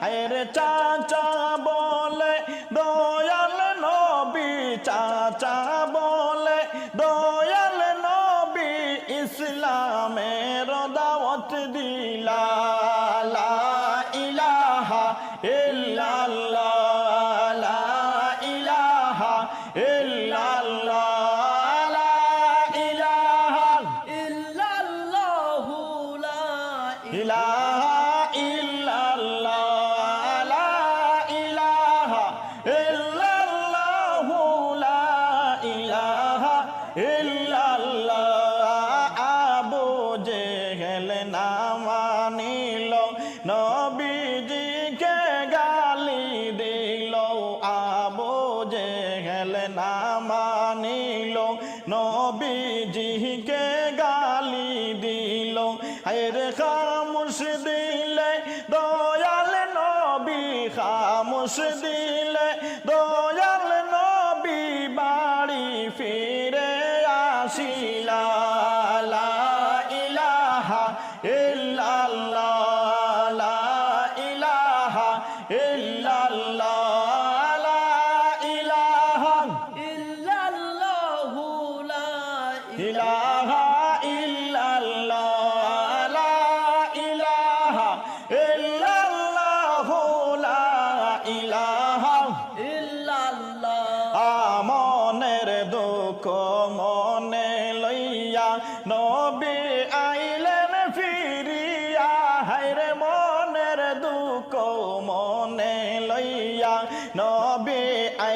আরে চাচা নবীজিকে গালি দিল। হায়রে খামুশ দিলে দয়াল নবি খামুশ দিল।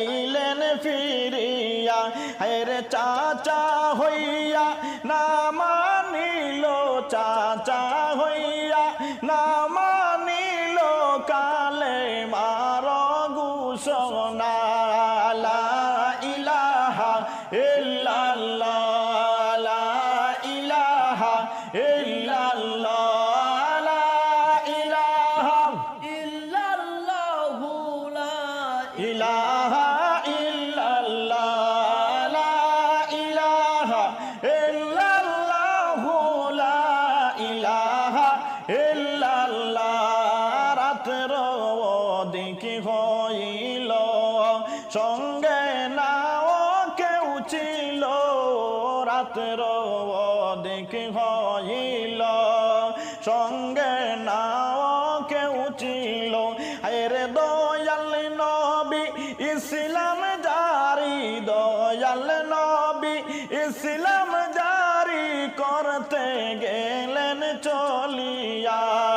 আইলেন ফিরিয়া হেরে চাচা হইয়া না মানিল চাচা হইয়া না মানিল কালে মার গুসনা অধিক হইল। সঙ্গে নাও কেউ ছিল। এরে দয়াল নবী, ইসলাম জারি। দয়াল নবী, ইসলাম জারি। করতে গেলেন চলিয়া।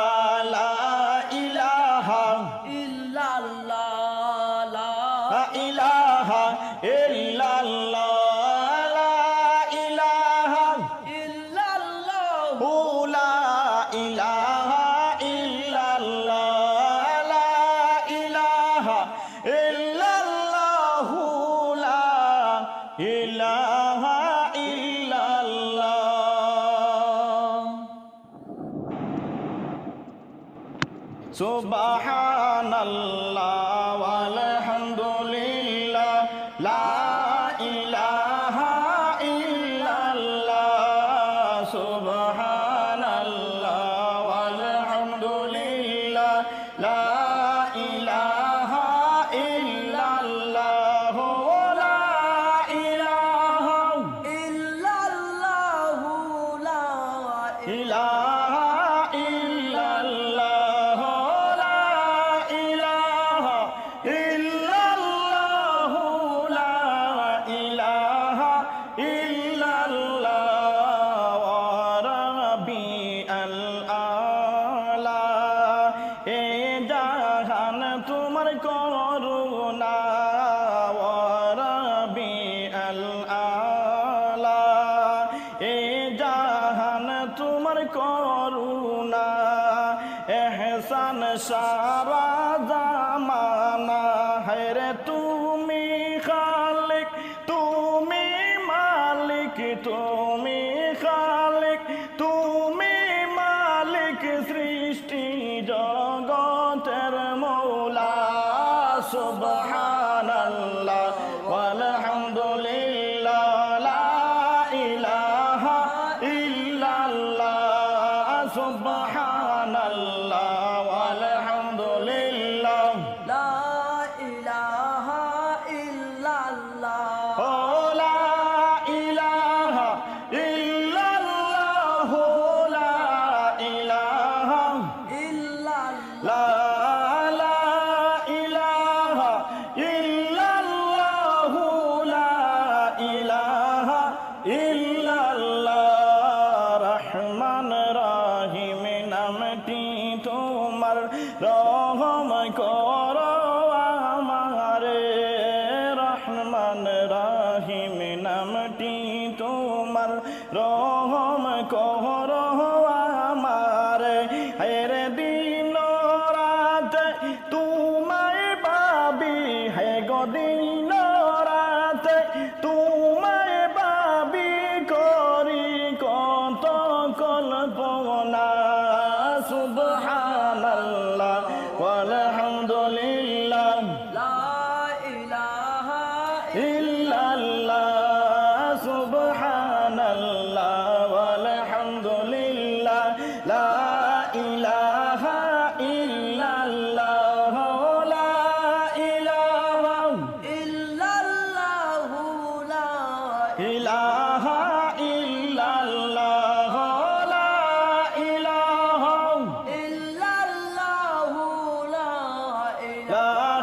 তোমার করুণা, এহসান সারা জামানা। হরে তুমি খালিক, তুমি মালিক, তুমি খালিক, তুমি মালিক সৃষ্টি জগতের মৌলা। সুবহান মাটি তোমার রহম কহ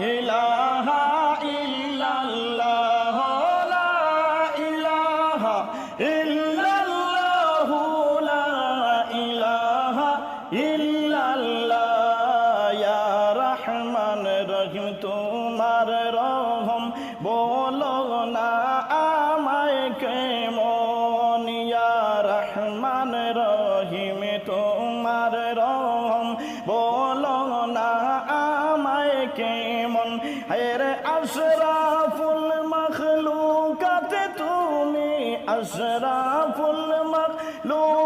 ইলাহা ইল্লাল্লাহ, লা ইলাহা ইল্লাল্লাহ, লা ইলাহা ইল্লাল্লাহ। ইয়া রহমান রহিম, তোমার রহম বলো না। আশরাফুল মাখলুক